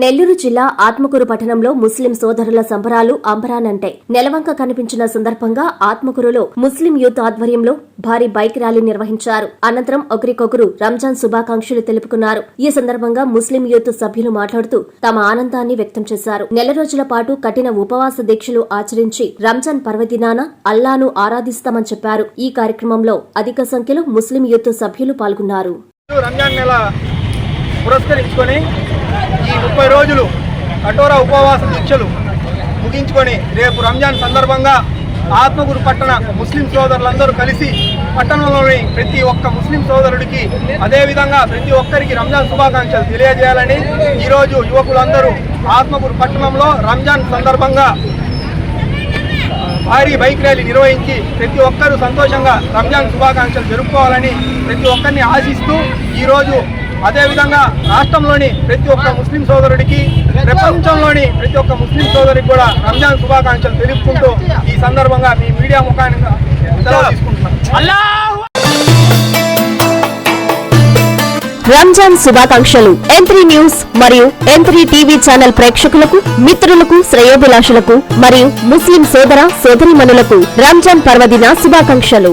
నెల్లూరు జిల్లా ఆత్మకూరు పట్టణంలో ముస్లిం సోదరుల సంబరాలు అంబరానంటాయి నెలవంక కనిపించిన సందర్భంగా ఆత్మకూరులో ముస్లిం యూత్ ఆధ్వర్యంలో భారీ బైక్ ర్యాలీ నిర్వహించారు. అనంతరం ఒకరికొకరు రంజాన్ శుభాకాంక్షలు తెలుపుకున్నారు. ఈ సందర్భంగా ముస్లిం యూత్ సభ్యులు మాట్లాడుతూ తమ ఆనందాన్ని వ్యక్తం చేశారు. నెల రోజుల పాటు కఠిన ఉపవాస దీక్షలు ఆచరించి రంజాన్ పర్వదినాన అల్లాను ఆరాధిస్తామని చెప్పారు. ఈ కార్యక్రమంలో అధిక సంఖ్యలో ముస్లిం యూత్ సభ్యులు పాల్గొన్నారు. రంజాన్ నెల పురస్కరించుకొని ఈ ముప్పై రోజులు కఠోర ఉపవాస దీక్షలు ముగించుకొని రేపు రంజాన్ సందర్భంగా ఆత్మగురు పట్టణ ముస్లిం సోదరులందరూ కలిసి పట్టణంలోని ప్రతి ఒక్క ముస్లిం సోదరుడికి అదేవిధంగా ప్రతి ఒక్కరికి రంజాన్ శుభాకాంక్షలు తెలియజేయాలని ఈరోజు యువకులందరూ ఆత్మగురు పట్టణంలో రంజాన్ సందర్భంగా భారీ బైక్ ర్యాలీ నిర్వహించి ప్రతి ఒక్కరూ సంతోషంగా రంజాన్ శుభాకాంక్షలు జరుపుకోవాలని ప్రతి ఒక్కరిని ఆశిస్తూ ఈరోజు అదేవిధంగా రాష్ట్రంలోని ప్రతి ఒక్క ముస్లిం సోదరుడికి ప్రపంచంలోని ప్రతి ఒక్క ముస్లిం సోదరికి కూడా రంజాన్ శుభాకాంక్షలు తెలుపుకుంటూ ఈ సందర్భంగా మీ మీడియా ముఖాన్ని సెలవు రంజాన్ శుభాకాంక్షలు. ఎంత్రీ న్యూస్ మరియు ఎంత్రీ టీవీ ఛానల్ ప్రేక్షకులకు మిత్రులకు శ్రేయోభిలాషులకు మరియు ముస్లిం సోదర సోదరిమణులకు రంజాన్ పర్వదిన శుభాకాంక్షలు.